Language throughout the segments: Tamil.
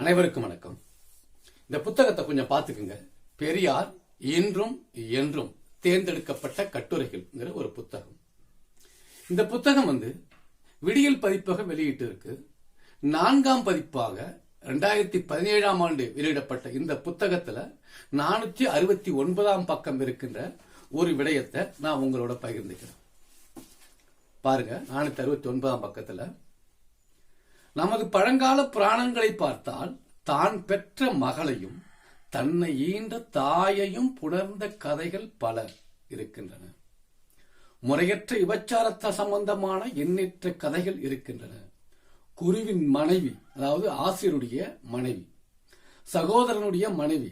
அனைவருக்கும் வணக்கம். இந்த புத்தகத்தை கொஞ்சம் பார்த்துக்குங்க. பெரியார் இன்றும் என்றும் தேர்ந்தெடுக்கப்பட்ட கட்டுரைகள்ங்கிற ஒரு புத்தகம். இந்த புத்தகம் வந்து விடியல் பதிப்பக வெளியிட்டு இருக்கு நான்காம் பதிப்பாக ரெண்டாயிரத்தி பதினேழாம் ஆண்டு வெளியிடப்பட்ட இந்த புத்தகத்துல நானூத்தி அறுபத்தி ஒன்பதாம் பக்கம் இருக்கின்ற ஒரு விடயத்தை நான் உங்களோட பகிர்ந்துக்கிறேன். பாருங்க நானூத்தி அறுபத்தி ஒன்பதாம் பக்கத்துல நமது பழங்கால புராணங்களை பார்த்தால் தான் பெற்ற மகளையும் தன்னை ஈண்ட தாயையும் புணர்ந்த கதைகள் பல இருக்கின்றன. முறையற்ற விபச்சாரத்த சம்பந்தமான எண்ணற்ற கதைகள் இருக்கின்றன. குருவின் மனைவி அதாவது ஆசிரியருடைய மனைவி சகோதரனுடைய மனைவி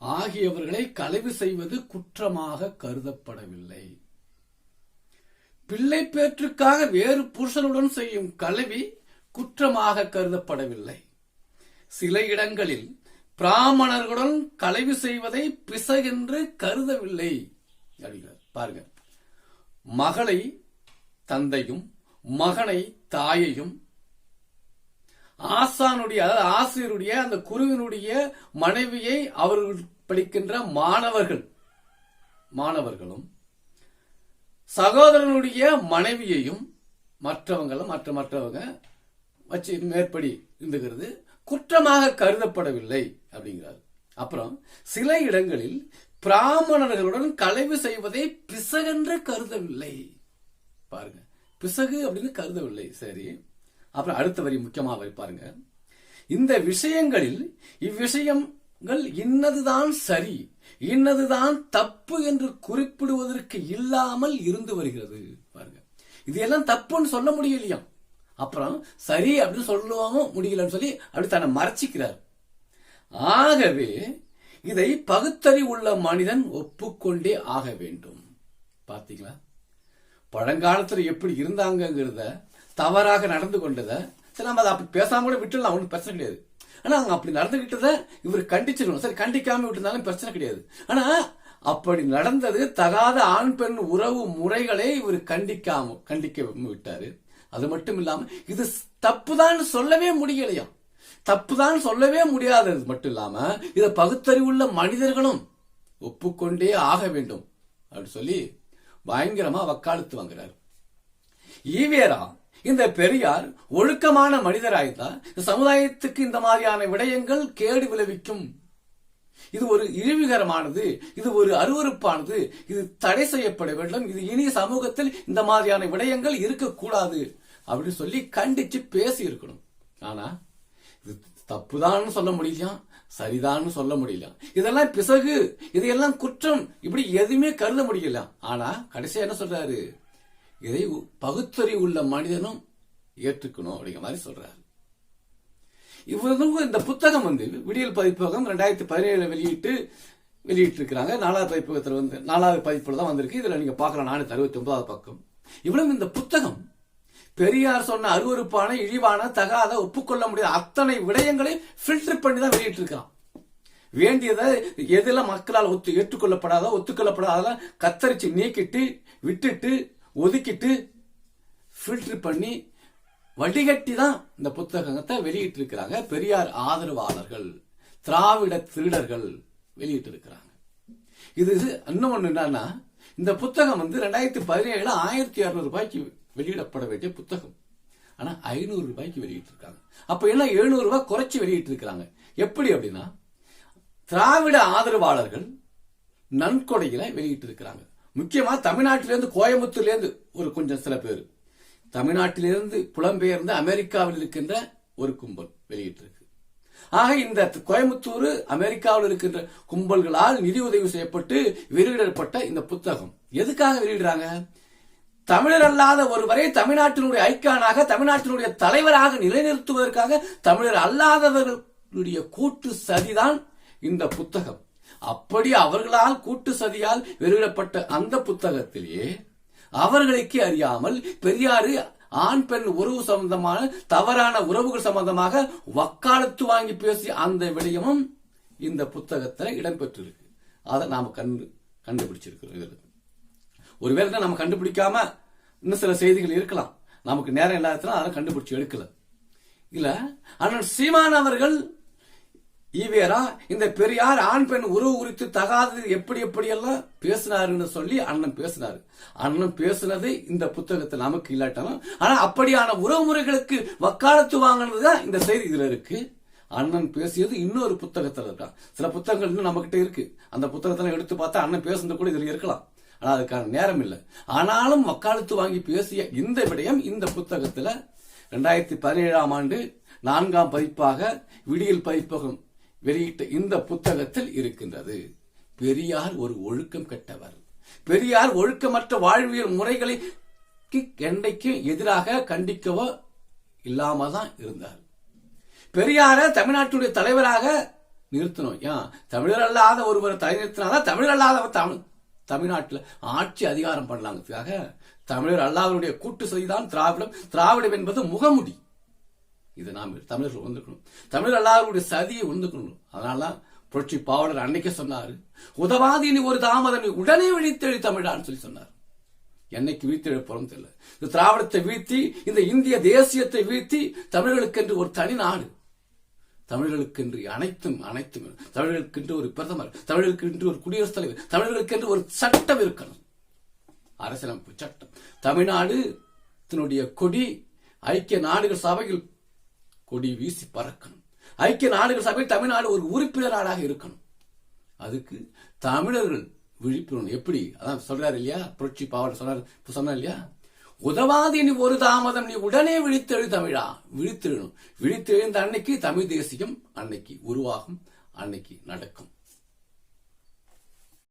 ஆகியவர்களை கலைவு செய்வது குற்றமாக கருதப்படவில்லை. பிள்ளை பேற்றுக்காக வேறு புருஷனுடன் செய்யும் கலவி குற்றமாக கருதப்படவில்லை. சில இடங்களில் பிராமணர்களுடன் கலைவு செய்வதை பிசகென்று கருதவில்லை அப்படிங்கிறார். பாருங்க. மகளை தந்தையும் மகனை தாயையும் ஆசானுடைய அதாவது ஆசிரியருடைய அந்த குருவினுடைய மனைவியை அவர்கள் படிக்கின்ற மாணவர்கள் மாணவர்களும் சகோதரனுடைய மனைவியையும் மற்றவங்களும் மற்ற மற்றவங்க வச்சு மேற்படி இருந்துகிறது. குற்றமாக கருதப்படவில்லை அப்படிங்கிறார். அப்புறம் சில இடங்களில் பிராமணர்களுடன் கலைவு செய்வதை பிசகென்று கருதவில்லை. பாருங்க. பிசகு அப்படின்னு கருதவில்லை. சரி. அப்புறம் அடுத்த வரி முக்கியமாக வரி பாருங்க. இந்த விஷயங்களில் இவ்விஷயங்கள் இன்னதுதான் சரி இன்னதுதான் தப்பு என்று குறிப்பிடுவதற்கு இல்லாமல் இருந்து வருகிறது. பாருங்க. இது எல்லாம் தப்புன்னு சொல்ல முடியலையாம் அப்புறம் சரி அப்படின்னு சொல்லவும் முடியலன்னு சொல்லி அப்படி தன்னை மறைச்சிக்கிறார். ஆகவே இதை பகுத்தறி உள்ள மனிதன் ஒப்புக்கொண்டே ஆக வேண்டும். பாத்தீங்களா பழங்காலத்துல எப்படி இருந்தாங்கங்கிறத தவறாக நடந்து கொண்டத சரி நம்ம அதை அப்படி பேசாம கூட விட்டுடலாம் ஒன்றும் பிரச்சனை கிடையாது. ஆனா அவங்க அப்படி நடந்துகிட்டத இவர் கண்டிச்சிடணும் சரி கண்டிக்காம விட்டுருந்தாலும் பிரச்சனை கிடையாது. ஆனா அப்படி நடந்தது தகாத ஆண் பெண் உறவு முறைகளை இவர் கண்டிக்காம கண்டிக்க விட்டாரு. அது மட்டும் இல்லாம இது தப்புதான் சொல்லவே முடியலையா? தப்புதான் சொல்லவே முடியாதது மட்டும் இல்லாம இத பகுத்தறிவுள்ள மனிதர்களும் ஒப்புக்கொண்டே ஆக வேண்டும். அப்படின்னு சொல்லி பயங்கரமா வக்காலத்து வாங்குறாரு. ஈவேரா இந்த பெரியார் ஒழுக்கமான மனிதராய்த்தா இந்த சமுதாயத்துக்கு இந்த மாதிரியான விடயங்கள் கேடு விளைவிக்கும். இது ஒரு இழிவுகரமானது இது ஒரு அருவறுப்பானது இது தடை செய்யப்பட வேண்டும். இது இனி சமூகத்தில் இந்த மாதிரியான விடயங்கள் இருக்கக்கூடாது. அப்படின்னு சொல்லி கண்டிச்சு பேசி இருக்கணும் ஆனா இது தப்புதான்னு சொல்ல முடியலையா? சரிதான்னு சொல்ல முடியல இதெல்லாம் பிசகு. இதையெல்லாம் குற்றம். இப்படி எதுவுமே கருத முடியல. ஆனா கடைசியா என்ன சொல்றாரு? இதை பகுத்தறி உள்ள மனிதனும் ஏற்றுக்கணும் அப்படிங்கிற மாதிரி சொல்றாரு. இவர்களுக்கும் இந்த புத்தகம் வந்து விடியல் பதிப்பகம் ரெண்டாயிரத்தி பதினேழு வெளியிட்டு வெளியிட்டு இருக்கிறாங்க நாலாவது பதிப்பகத்தில் வந்து நாலாவது பதிப்புல தான் வந்திருக்கு. இதுல நீங்க பார்க்கலாம். நானூத்தி அறுபத்தி ஒன்பதாவது பக்கம். இவ்வளவு இந்த புத்தகம் பெரியார் சொன்ன அருவறுப்பான இழிவான தகாத ஒப்புக்கொள்ள முடியாத அத்தனை விடயங்களை ஃபில்டர் பண்ணி தான் வெளியிட்டு இருக்கான் வேண்டியதை எதெல்லாம் மக்களால் ஒத்து ஏற்றுக்கொள்ளப்படாதோ ஒத்துக்கொள்ளப்படாத கத்தரிச்சு நீக்கிட்டு விட்டுட்டு ஒதுக்கிட்டு ஃபில்டர் பண்ணி வடிகட்டி தான் இந்த புத்தகத்தை வெளியிட்டு இருக்கிறாங்க பெரியார் ஆதரவாளர்கள் திராவிட திருடர்கள் வெளியிட்டு இருக்கிறாங்க இது இன்னும் ஒன்று என்னன்னா இந்த புத்தகம் வந்து ரெண்டாயிரத்தி பதினேழு ஆயிரத்தி அறுநூறு ரூபாய்க்கு வெளியிடப்பட வேண்டிய புத்தகம். ஆனா ஐநூறு ரூபாய்க்கு வெளியிட்டு இருக்காங்க அப்ப என்ன எழுநூறு ரூபாய் குறைச்சி வெளியிட்டு இருக்கிறாங்க எப்படி அப்படின்னா திராவிட ஆதரவாளர்கள் நன்கொடைகளை வெளியிட்டு இருக்கிறாங்க முக்கியமா தமிழ்நாட்டிலிருந்து கோயம்புத்தூர்லேருந்து ஒரு கொஞ்சம் சில பேர். தமிழ்நாட்டிலிருந்து புலம்பெயர்ந்து அமெரிக்காவில் இருக்கின்ற ஒரு கும்பல் வெளியிட்டிருக்கு. ஆக இந்த கோயம்புத்தூர் அமெரிக்காவில் இருக்கின்ற கும்பல்களால் நிதி உதவி செய்யப்பட்டு வெளியிடப்பட்ட இந்த புத்தகம். எதுக்காக வெளியிடுறாங்க? தமிழர் அல்லாத ஒருவரை தமிழ்நாட்டினுடைய ஐக்கானாக தமிழ்நாட்டினுடைய தலைவராக நிலைநிறுத்துவதற்காக தமிழர் அல்லாதவர்களுடைய கூட்டு சதிதான் இந்த புத்தகம். அப்படி அவர்களால் கூட்டு சதியால் வெளியிடப்பட்ட அந்த புத்தகத்திலே அவர்களுக்கே அறியாமல் பெரியாறு ஆண் பெண் உறவு சம்பந்தமான தவறான உறவுகள் சம்பந்தமாக வக்காலத்து வாங்கி பேசிய அந்த விடயமும் இந்த புத்தகத்தில் இடம்பெற்றிருக்கு. அதை நாம கண்டு கண்டுபிடிச்சிருக்கிறோம் இதில் ஒருவேளை நம்ம கண்டுபிடிக்காம இன்னும் சில செய்திகள் இருக்கலாம். நமக்கு நேரம் இல்லாததுனால அதை கண்டுபிடிச்சு எடுக்கல. இல்ல ஆனால் சீமான் அவர்கள் ஈவேரா இந்த பெரியார் ஆண் பெண் உறவு குறித்து தகாதது எப்படி எப்படியெல்லாம் பேசினாருன்னு சொல்லி அண்ணன் பேசினாரு. அண்ணன் பேசுனது இந்த புத்தகத்தில் நமக்கு இல்லாட்டாலும் ஆனா அப்படியான உறவு முறைகளுக்கு வக்காலத்து வாங்கினதுதான் இந்த செய்தி இதுல இருக்கு. அண்ணன் பேசியது இன்னொரு புத்தகத்தில் இருக்கான் சில புத்தகங்கள் இன்னும் நம்மகிட்ட இருக்கு. அந்த புத்தகத்தெல்லாம் எடுத்து பார்த்தா அண்ணன் பேசுனது கூட இதுல இருக்கலாம். ஆனால் அதுக்கான நேரம் இல்லை ஆனாலும் வக்காலத்து வாங்கி பேசிய இந்த விடயம் இந்த புத்தகத்தில் ரெண்டாயிரத்தி பதினேழாம் ஆண்டு நான்காம் பதிப்பாக விடியல் பதிப்பகம் வெளியிட்ட இந்த புத்தகத்தில் இருக்கின்றது. பெரியார் ஒரு ஒழுக்கம் கெட்டவர். பெரியார் ஒழுக்கமற்ற வாழ்வியல் முறைகளை என்றைக்கும் எதிராக கண்டிக்கவோ இல்லாம தான் இருந்தார். பெரியார தமிழ்நாட்டுடைய தலைவராக நிறுத்தணும். ஏன்? தமிழர் அல்லாத ஒருவரை தலை நிறுத்தினாதான் தமிழர் அல்லாதவர் தமிழ் தமிழ்நாட்டில் ஆட்சி அதிகாரம் பண்ணலாங்கிறதுக்காக தமிழர் அல்லாதவருடைய கூட்டு செய்தான் திராவிடம். திராவிடம் என்பது முகமுடி. இது நாம் தமிழர்கள் வந்துக்கணும் தமிழர் அல்லாதவருடைய சதியை வந்துக்கணும் அதனால புரட்சி பாவலர் அன்னைக்கு சொன்னார். உதவாதி நீ ஒரு தாமதம் உடனே விழித்தெழி தமிழான்னு சொல்லி சொன்னார். என்னைக்கு வீழ்த்தி தெரியல. இந்த திராவிடத்தை வீழ்த்தி இந்த இந்திய தேசியத்தை வீழ்த்தி தமிழர்களுக்கென்று ஒரு தனி நாடு. தமிழர்களுக்கென்று அனைத்தும் அனைத்தும் தமிழர்களுக்கென்று ஒரு பிரதமர் தமிழர்களுக்கென்று ஒரு குடியரசுத் தலைவர் தமிழர்களுக்கென்று ஒரு சட்டம் இருக்கணும். அரசியலமைப்பு சட்டம். தமிழ்நாடு தன்னுடைய கொடி ஐக்கிய நாடுகள் சபையில் கொடி வீசி பறக்கணும். ஐக்கிய நாடுகள் சபையில் தமிழ்நாடு ஒரு உறுப்பினர் நாடாக இருக்கணும். அதுக்கு தமிழர்கள் விழிப்புணர்வு. எப்படி? அதான் சொல்றாரு இல்லையா? புரட்சி பாவல் சொன்னார் சொன்னார் இல்லையா? உதவாதி நீ ஒரு தாமதம் நீ உடனே விழித்தெழு தமிழா. விழித்தெழுணும் விழித்தெழுந்த அன்னைக்கு தமிழ் தேசியம் அன்னைக்கு உருவாகும் அன்னைக்கு நடக்கும்.